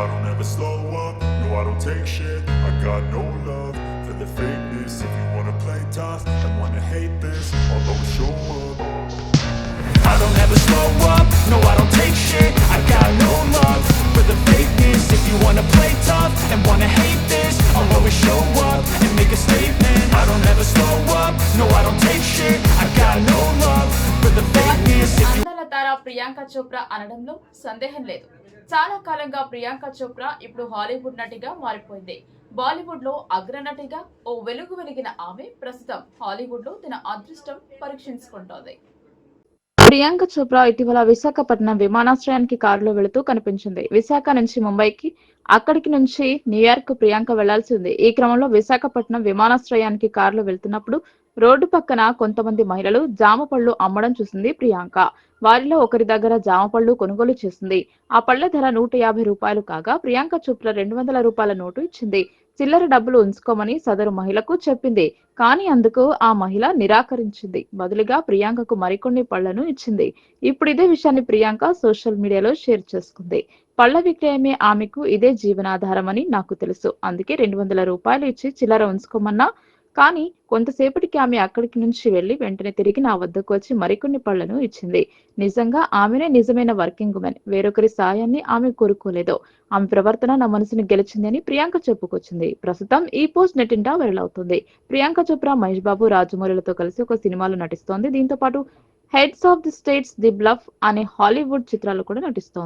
I don't ever slow up, no I don't take shit I got no love for the fakeness If you wanna play tough and wanna hate this I'll always show up I don't ever slow up, no I don't take shit I got no love for the fakeness If you wanna play tough and wanna hate this I'll always show up and make a statement I don't ever slow up, no I don't take shit I got no love for the fakeness If you అందాల తార ప్రియాంక చోప్రా అనడంలో సందేహం లేదు చాలా కాలంగా ప్రియాంక చోప్రా ఇప్పుడు Hollywood నటిగా మారిపోయింది. బాలీవుడ్లో అగ్రనటిగా ఓ వెలుగు వెలిగిన ఆమె ప్రస్తుతం హాలీవుడ్లో తన అదృష్టం పరీక్షించుకుంటోంది. ప్రియాంక చోప్రా ఇటీవల విశాఖపట్నం విమానాశ్రయానికి కారులో వెళుతూ కనిపించింది. విశాఖ నుంచి ముంబైకి అక్కడికి నుంచి న్యూయార్క్ ప్రియాంక వెళ్ళాల్సి ఉంది. ఈ క్రమంలో విశాఖపట్నం విమానాశ్రయానికి కారులో వెళ్తున్నప్పుడు రోడ్డు పక్కన కొంతమంది మహిళలు జామ పళ్ళు అమ్మడం చూసింది ప్రియాంక. వారిలో ఒకరి దగ్గర జామ పళ్ళు కొనుగోలు చేసింది. ఆ పళ్ళ ధర నూట యాభై రూపాయలు కాగా ప్రియాంక చోప్రా రెండు వందల రూపాయల నోటు ఇచ్చింది. చిల్లర డబ్బులు ఉంచుకోమని సదరు మహిళకు చెప్పింది. కానీ అందుకు ఆ మహిళ నిరాకరించింది. బదులుగా ప్రియాంకకు మరికొన్ని పళ్ళను ఇచ్చింది. ఇప్పుడు ఇదే విషయాన్ని ప్రియాంక సోషల్ మీడియాలో షేర్ చేసుకుంది. పళ్ళ విక్రయమే ఆమెకు ఇదే జీవనాధారమని నాకు తెలుసు. అందుకే రెండు వందల రూపాయలు ఇచ్చి చిల్లర ఉంచుకోమన్నా కానీ కొంతసేపటికి ఆమె అక్కడికి నుంచి వెళ్ళి వెంటనే తిరిగి నా వద్దకు వచ్చి మరికొన్ని పళ్ళను ఇచ్చింది. నిజంగా ఆమెనే నిజమైన వర్కింగ్ ఉమెన్ వేరొకరి సాయాన్ని ఆమె కోరుకోలేదు. ఆమె ప్రవర్తన నా మనసుని గెలిచింది అని ప్రియాంక చెప్పుకొచ్చింది. ప్రస్తుతం ఈ పోస్ట్ నెటింటా వైరల్ అవుతుంది. ప్రియాంక చోప్రా మహేష్ బాబు రాజమౌళిలతో కలిసి ఒక సినిమాలో నటిస్తోంది. దీంతో పాటు heads of the states the bluff అనే హాలీవుడ్ చిత్రాలు కూడా నటిస్తోంది.